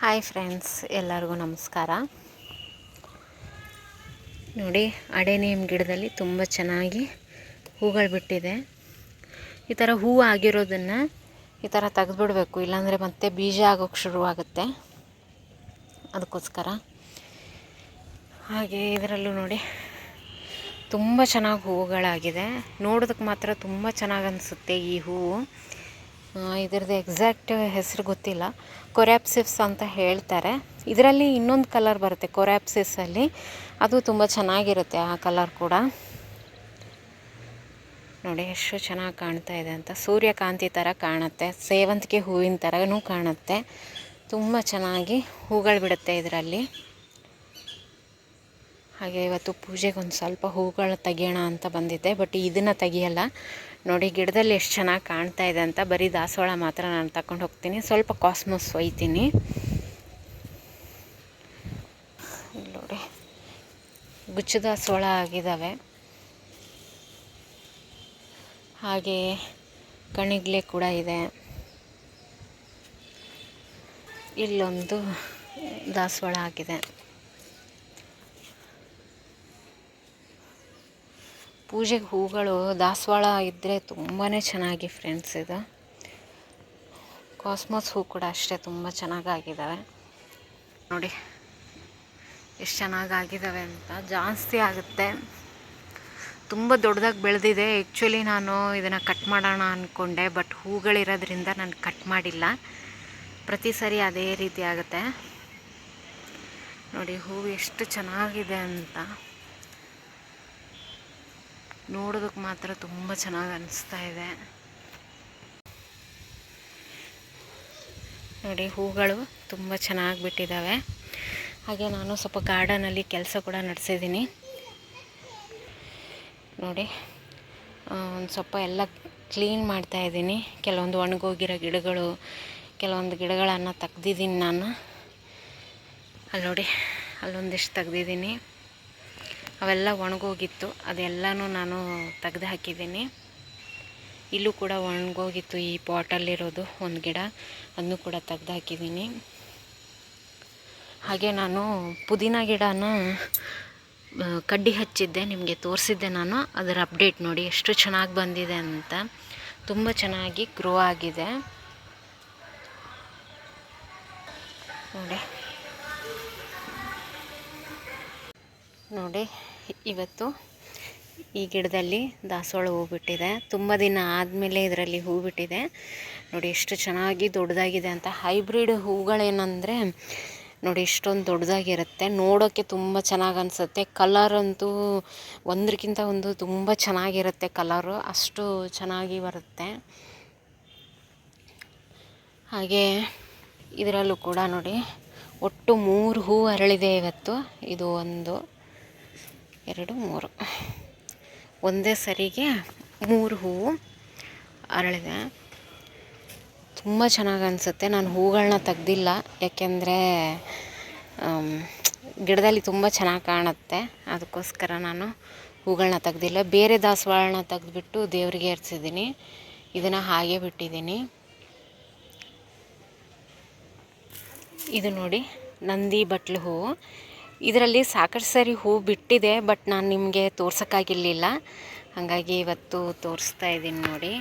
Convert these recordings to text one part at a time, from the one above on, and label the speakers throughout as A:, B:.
A: Hi friends, ಎಲ್ಲರಿಗೂ ನಮಸ್ಕಾರ. ನೋಡಿ ಅಡೆನೇಮ್ ಗಿಡದಲ್ಲಿ ತುಂಬ ಚೆನ್ನಾಗಿ ಹೂಗಳು ಬಿಟ್ಟಿದೆ. ಈ ಥರ ಹೂವು ಆಗಿರೋದನ್ನು ಈ ಥರ ತೆಗೆದ್ಬಿಡ್ಬೇಕು, ಇಲ್ಲಾಂದರೆ ಮತ್ತೆ ಬೀಜ ಆಗೋಕ್ಕೆ ಶುರುವಾಗುತ್ತೆ. ಅದಕ್ಕೋಸ್ಕರ. ಹಾಗೆ ಇದರಲ್ಲೂ ನೋಡಿ, ತುಂಬ ಚೆನ್ನಾಗಿ ಹೂವುಗಳಾಗಿದೆ ನೋಡೋದಕ್ಕೆ ಮಾತ್ರ ತುಂಬ ಚೆನ್ನಾಗಿ ಅನಿಸುತ್ತೆ ಈ ಹೂವು. ಇದರದ್ದು ಎಕ್ಸಾಕ್ಟ್ ಹೆಸರು ಗೊತ್ತಿಲ್ಲ. ಕೊರ್ಯಾಪ್ಸಿಸ್ ಅಂತ ಹೇಳ್ತಾರೆ. ಇದರಲ್ಲಿ ಇನ್ನೊಂದು ಕಲರ್ ಬರುತ್ತೆ ಕೊರ್ಯಾಪ್ಸಿಸಲ್ಲಿ ಅದು ತುಂಬ ಚೆನ್ನಾಗಿರುತ್ತೆ ಆ ಕಲರ್ ಕೂಡ. ನೋಡಿ, ಎಷ್ಟು ಚೆನ್ನಾಗಿ ಕಾಣ್ತಾ ಇದೆ ಅಂತ. ಸೂರ್ಯಕಾಂತಿ ಥರ ಕಾಣುತ್ತೆ, ಸೇವಂತಿಗೆ ಹೂವಿನ ಥರನೂ ಕಾಣುತ್ತೆ. ತುಂಬ ಚೆನ್ನಾಗಿ ಹೂಗಳು ಬಿಡುತ್ತೆ ಇದರಲ್ಲಿ. ಹಾಗೆ ಇವತ್ತು ಪೂಜೆಗೆ ಒಂದು ಸ್ವಲ್ಪ ಹೂಗಳು ತೆಗಿಯೋಣ ಅಂತ ಬಂದಿದ್ದೆ ಬಟ್ ಇದನ್ನು ತೆಗಿಯಲ್ಲ. ನೋಡಿ, ಗಿಡದಲ್ಲಿ ಎಷ್ಟು ಚೆನ್ನಾಗಿ ಕಾಣ್ತಾ ಇದೆ ಅಂತ. ಬರೀ ದಾಸವಾಳ ಮಾತ್ರ ನಾನು ತಗೊಂಡು ಹೋಗ್ತೀನಿ. ಸ್ವಲ್ಪ ಕಾಸ್ಮೋಸ್ ಒಯ್ತೀನಿ. ನೋಡಿ. ಗುಚ್ಚ ದಾಸವಾಳ ಆಗಿದ್ದಾವೆ ಹಾಗೆ ಕಣಿಗ್ಲೆ ಕೂಡ ಇದೆ. ಇಲ್ಲೊಂದು ದಾಸವಾಳ ಆಗಿದೆ. ಪೂಜೆಗೆ ಹೂಗಳು, ದಾಸವಾಳ ಇದ್ದರೆ ತುಂಬಾ ಚೆನ್ನಾಗಿ ಫ್ರೆಂಡ್ಸ್ ಇದು. ಕಾಸ್ಮೋಸ್ ಹೂ ಕೂಡ ಅಷ್ಟೇ ತುಂಬ ಚೆನ್ನಾಗಾಗಿದ್ದಾವೆ ನೋಡಿ, ಎಷ್ಟು ಚೆನ್ನಾಗಾಗಿದ್ದಾವೆ ಅಂತ. ಜಾಸ್ತಿ ಆಗುತ್ತೆ. ತುಂಬ ದೊಡ್ಡದಾಗಿ ಬೆಳೆದಿದೆ. ಆ್ಯಕ್ಚುಲಿ ನಾನು ಇದನ್ನು ಕಟ್ ಮಾಡೋಣ ಅಂದ್ಕೊಂಡೆ ಬಟ್ ಹೂಗಳಿರೋದ್ರಿಂದ ನಾನು ಕಟ್ ಮಾಡಿಲ್ಲ. ಪ್ರತಿ ಸರಿ ಅದೇ ರೀತಿ ಆಗುತ್ತೆ. ನೋಡಿ ಹೂವು ಎಷ್ಟು ಚೆನ್ನಾಗಿದೆ ಅಂತ. ನೋಡೋದಕ್ಕೆ ಮಾತ್ರ ತುಂಬ ಚೆನ್ನಾಗಿ ಅನಿಸ್ತಾ ಇದೆ. ನೋಡಿ, ಹೂಗಳು ತುಂಬ ಚೆನ್ನಾಗಿ ಬಿಟ್ಟಿದ್ದಾವೆ ಹಾಗೆ ನಾನು ಸ್ವಲ್ಪ ಗಾರ್ಡನಲ್ಲಿ ಕೆಲಸ ಕೂಡ ನಡೆಸಿದ್ದೀನಿ. ನೋಡಿ ಒಂದು ಸ್ವಲ್ಪ ಎಲ್ಲ ಕ್ಲೀನ್ ಮಾಡ್ತಾ ಇದ್ದೀನಿ. ಕೆಲವೊಂದು ಒಣಗೋಗಿರೋ ಗಿಡಗಳು, ಕೆಲವೊಂದು ಗಿಡಗಳನ್ನು ತೆಗ್ದಿದ್ದೀನಿ ನಾನು. ಅಲ್ಲಿ ನೋಡಿ, ಅಲ್ಲೊಂದಿಷ್ಟು ತೆಗ್ದಿದ್ದೀನಿ. ಅವೆಲ್ಲ ಒಣಗೋಗಿತ್ತು. ಅದೆಲ್ಲನೂ ನಾನು ತೆಗ್ದು ಹಾಕಿದ್ದೀನಿ. ಇಲ್ಲೂ ಕೂಡ ಒಣಗೋಗಿತ್ತು ಈ ಪಾಟಲ್ಲಿರೋದು ಒಂದು ಗಿಡ. ಅದನ್ನು ಕೂಡ ತೆಗ್ದು ಹಾಕಿದ್ದೀನಿ. ಹಾಗೆ ನಾನು ಪುದೀನ ಗಿಡನ ಕಡ್ಡಿ ಹಚ್ಚಿದ್ದೆ, ನಿಮಗೆ ತೋರಿಸಿದ್ದೆ ನಾನು. ಅದರ ಅಪ್ಡೇಟ್ ನೋಡಿ ಎಷ್ಟು ಚೆನ್ನಾಗಿ ಬಂದಿದೆ ಅಂತ. ತುಂಬ ಚೆನ್ನಾಗಿ ಗ್ರೋ ಆಗಿದೆ. ನೋಡಿ. ನೋಡಿ, ಇವತ್ತು ಈ ಗಿಡದಲ್ಲಿ ದಾಸವಾಳ ಹೂ ಬಿಟ್ಟಿದೆ. ತುಂಬ ದಿನ ಆದಮೇಲೆ ಇದರಲ್ಲಿ ಹೂ ಬಿಟ್ಟಿದೆ. ನೋಡಿ, ಎಷ್ಟು ಚೆನ್ನಾಗಿ ದೊಡ್ಡದಾಗಿದೆ ಅಂತ. ಹೈಬ್ರಿಡ್ ಹೂಗಳೇನಂದರೆ, ನೋಡಿ, ಇಷ್ಟೊಂದು ದೊಡ್ಡದಾಗಿರುತ್ತೆ. ನೋಡೋಕ್ಕೆ ತುಂಬ ಚೆನ್ನಾಗಿ ಅನಿಸುತ್ತೆ. ಕಲರ್ ಅಂತೂ ಒಂದಕ್ಕಿಂತ ಒಂದು ತುಂಬ ಚೆನ್ನಾಗಿರುತ್ತೆ ಕಲರು ಅಷ್ಟು ಚೆನ್ನಾಗಿ ಬರುತ್ತೆ. ಹಾಗೆ ಇದರಲ್ಲೂ ಕೂಡ ನೋಡಿ, ಒಟ್ಟು ಮೂರು ಹೂ ಅರಳಿದೆ ಇವತ್ತು. ಇದು ಒಂದು. ಎರಡು, ಮೂರು. ಒಂದೇ ಸರಿಗೆ ಮೂರು ಹೂವು ಅರಳಿದೆ. ತುಂಬ ಚೆನ್ನಾಗಿ ಅನಿಸುತ್ತೆ. ನಾನು ಹೂಗಳನ್ನ ತೆಗ್ದಿಲ್ಲ. ಯಾಕೆಂದರೆ ಗಿಡದಲ್ಲಿ ತುಂಬ ಚೆನ್ನಾಗಿ ಕಾಣುತ್ತೆ. ಅದಕ್ಕೋಸ್ಕರ ನಾನು ಹೂಗಳನ್ನ ತೆಗ್ದಿಲ್ಲ. ಬೇರೆ ದಾಸವಾಳನ ತೆಗೆದ್ಬಿಟ್ಟು ದೇವರಿಗೆ ಏರಿಸಿದ್ದೀನಿ ಇದನ್ನು ಹಾಗೆ ಬಿಟ್ಟಿದ್ದೀನಿ. ಇದು ನೋಡಿ ನಂದಿ ಬಟ್ಲು ಹೂವು. ಇದರಲ್ಲಿ ಸಾಕಷ್ಟು ಸರಿ ಹೂ ಬಿಟ್ಟಿದೆ, ಬಟ್ ನಾನು ನಿಮಗೆ ತೋರ್ಸೋಕ್ಕಾಗಿರಲಿಲ್ಲ. ಹಾಗಾಗಿ ಇವತ್ತು ತೋರಿಸ್ತಾ ಇದ್ದೀನಿ ನೋಡಿ.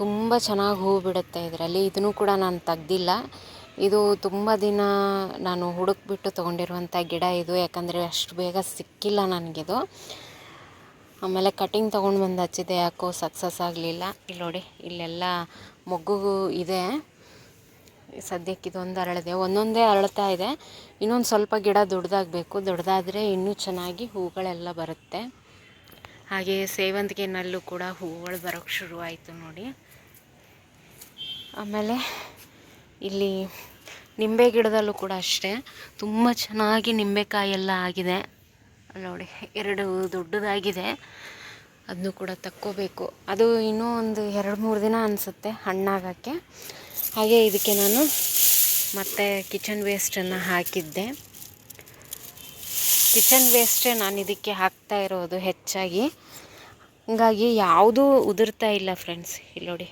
A: ತುಂಬ ಚೆನ್ನಾಗಿ ಹೂ ಬಿಡುತ್ತೆ ಇದರಲ್ಲಿ. ಇದನ್ನು ಕೂಡ ನಾನು ತೆಗ್ದಿಲ್ಲ. ಇದು ತುಂಬ ದಿನ ನಾನು ಹುಡುಕ್ಬಿಟ್ಟು ತೊಗೊಂಡಿರುವಂಥ ಗಿಡ ಇದು, ಯಾಕಂದರೆ ಅಷ್ಟು ಬೇಗ ಸಿಕ್ಕಿಲ್ಲ ನನಗಿದು. ಆಮೇಲೆ ಕಟಿಂಗ್ ತೊಗೊಂಡು ಬಂದು ಹಚ್ಚಿದೆ ಯಾಕೋ ಸಕ್ಸಸ್ ಆಗಲಿಲ್ಲ. ಇಲ್ಲಿ ನೋಡಿ, ಇಲ್ಲೆಲ್ಲ ಮೊಗ್ಗು ಇದೆ. ಸದ್ಯಕ್ಕೆ ಇದೊಂದು ಅರಳಿದೆ. ಒಂದೊಂದೇ ಅರಳ್ತಾ ಇದೆ. ಇನ್ನೊಂದು ಸ್ವಲ್ಪ ಗಿಡ ದೊಡ್ಡದಾಗಬೇಕು. ದೊಡ್ಡದಾದರೆ ಇನ್ನೂ ಚೆನ್ನಾಗಿ ಹೂಗಳೆಲ್ಲ ಬರುತ್ತೆ. ಹಾಗೆ ಸೇವಂತಿಗೆನಲ್ಲೂ ಕೂಡ ಹೂಗಳು ಬರೋಕ್ಕೆ ಶುರುವಾಯಿತು ನೋಡಿ. ಆಮೇಲೆ ಇಲ್ಲಿ ನಿಂಬೆ ಗಿಡದಲ್ಲೂ ಕೂಡ ಅಷ್ಟೇ. ತುಂಬ ಚೆನ್ನಾಗಿ ನಿಂಬೆಕಾಯಿ ಎಲ್ಲ ಆಗಿದೆ. ನೋಡಿ, ಎರಡು ದೊಡ್ಡದಾಗಿದೆ. ಅದನ್ನು ಕೂಡ ತಕ್ಕೋಬೇಕು. ಅದು ಇನ್ನೂ ಒಂದು ಎರಡು ಮೂರು ದಿನ ಅನಿಸುತ್ತೆ ಹಣ್ಣಾಗೋಕ್ಕೆ. ಹಾಗೆ ಇದಕ್ಕೆ ನಾನು ಮತ್ತೆ ಕಿಚನ್ ವೇಸ್ಟನ್ನು ಹಾಕಿದ್ದೆ. ಕಿಚನ್ ವೇಸ್ಟೇ ನಾನು ಇದಕ್ಕೆ ಹಾಕ್ತಾ ಇರೋದು ಹೆಚ್ಚಾಗಿ. ಹಾಗಾಗಿ ಯಾವುದೂ ಉದುರ್ತಾ ಇಲ್ಲ ಫ್ರೆಂಡ್ಸ್ ಇಲ್ಲಿ ನೋಡಿ,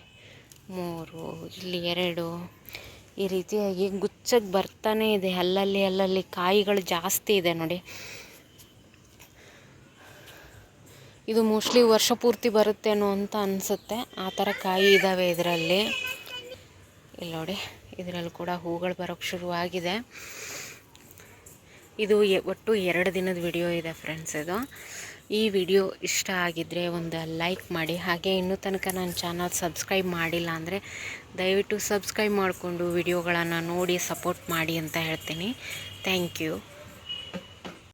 A: ಮೂರು, ಇಲ್ಲಿ ಎರಡು, ಈ ರೀತಿಯಾಗಿ ಗುಚ್ಚಕ್ಕೆ ಬರ್ತಾನೆ ಇದೆ. ಅಲ್ಲಲ್ಲಿ ಅಲ್ಲಲ್ಲಿ ಕಾಯಿಗಳು ಜಾಸ್ತಿ ಇದೆ ನೋಡಿ. ಇದು ಮೋಸ್ಟ್ಲಿ ವರ್ಷ ಪೂರ್ತಿ ಬರುತ್ತೇನೋ ಅಂತ ಅನಿಸುತ್ತೆ. ಆ ಥರ ಕಾಯಿ ಇದ್ದಾವೆ ಇದರಲ್ಲಿ. ಇಲ್ಲಿ ನೋಡಿ, ಇದರಲ್ಲಿ ಕೂಡ ಹೂಗಳು ಬರೋಕ್ಕೆ ಶುರುವಾಗಿದೆ. ಇದು ಒಟ್ಟು ಎರಡು ದಿನದ ವಿಡಿಯೋ ಇದೆ ಫ್ರೆಂಡ್ಸ್ ಇದು. ಈ ವಿಡಿಯೋ ಇಷ್ಟ ಆಗಿದ್ದರೆ ಒಂದು ಲೈಕ್ ಮಾಡಿ, ಹಾಗೆ ಇನ್ನೂ ತನಕ ನನ್ನ ಚಾನಲ್ ಸಬ್ಸ್ಕ್ರೈಬ್ ಮಾಡಿಲ್ಲ ಅಂದರೆ ದಯವಿಟ್ಟು ಸಬ್ಸ್ಕ್ರೈಬ್ ಮಾಡಿಕೊಂಡು ವಿಡಿಯೋಗಳನ್ನು ನೋಡಿ, ಸಪೋರ್ಟ್ ಮಾಡಿ ಅಂತ ಹೇಳ್ತೀನಿ. Thank you.